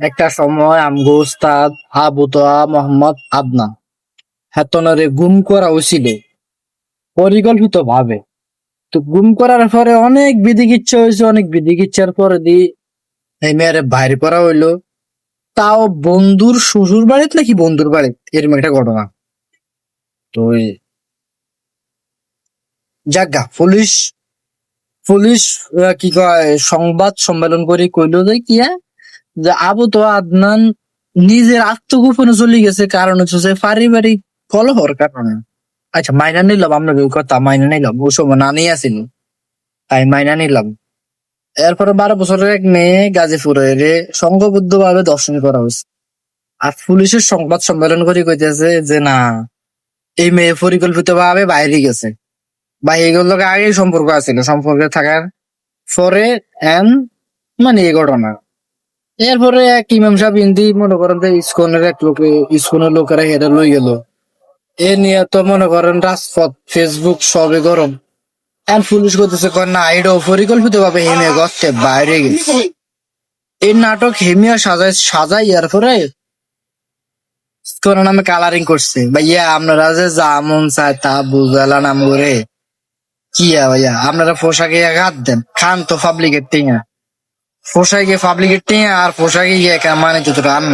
একটা সময় আমগো উস্তাদ আবু তোয়া মোহাম্মদ আদনান হেতনরে গুম করা হয়েছিল পরিকল্পিত ভাবে তো গুম করার পরে অনেক বিধিকিচ্ছা হয়েছে অনেক বিধিকিচ্ছার পরে দি এই মেয়েরে বাইরে করা হইল। তাও বন্ধুর শ্বশুর বাড়িতে নাকি বন্ধুর বাড়িতে? এরকম একটা ঘটনা। তো যাজ্ঞা পুলিশ পুলিশ কি কয় সংবাদ সম্মেলন করে কইলো যে কি হ্যাঁ, যে আবু তো আদনান নিজের আত্মগোপনে চলে গেছে, কারণ হচ্ছে যে পারিবারিক কলহর কারণে। আচ্ছা মাইনা নিলাম, আমরা ওই কথা মাইনা নিলাম ওই সময় নানি আসিল তাই মাইনা নিলাম। এরপরে বারো বছরের এক মেয়ে গাজীপুরের সংঘবদ্ধ ভাবে দর্শন করা হয়েছে। আর পুলিশের সংবাদ সম্মেলন করে কইতেছে যে, না, এই মেয়ে পরিকল্পিত ভাবে বাইরে গেছে। বা এগুলোকে আগেই সম্পর্ক আছিল সম্পর্কে থাকার পরে এন মানে এই ঘটনা। এরপরে এক ইমাম সাহেব হিন্দি মনে করেন যে ইস্কনের এক লোকে, ইস্কনের লোকেরা হেরে লই গেল। এ নিয়ে তো মনে করেন রাজপথ ফেসবুক সবে গরম। এন পুলিশ করতেছে কয় না পরিকল্পিত ভাবে হেমে গর্তে বাইরে গেছে। এই নাটক হেমিয়া সাজাই সাজাই এরপরে ইস্কনের নামে কালারিং করছে। ভাইয়া, আপনারা যে যা মন চায় তা বুঝালা নাম করে কি ভাইয়া, আপনারা পোশাকে হাত দেন, খান তো পাবলিকের টিঙা। পোশাকে পাবলিকের টিয়া আর পোশাকে গিয়ে মানে তো রান্না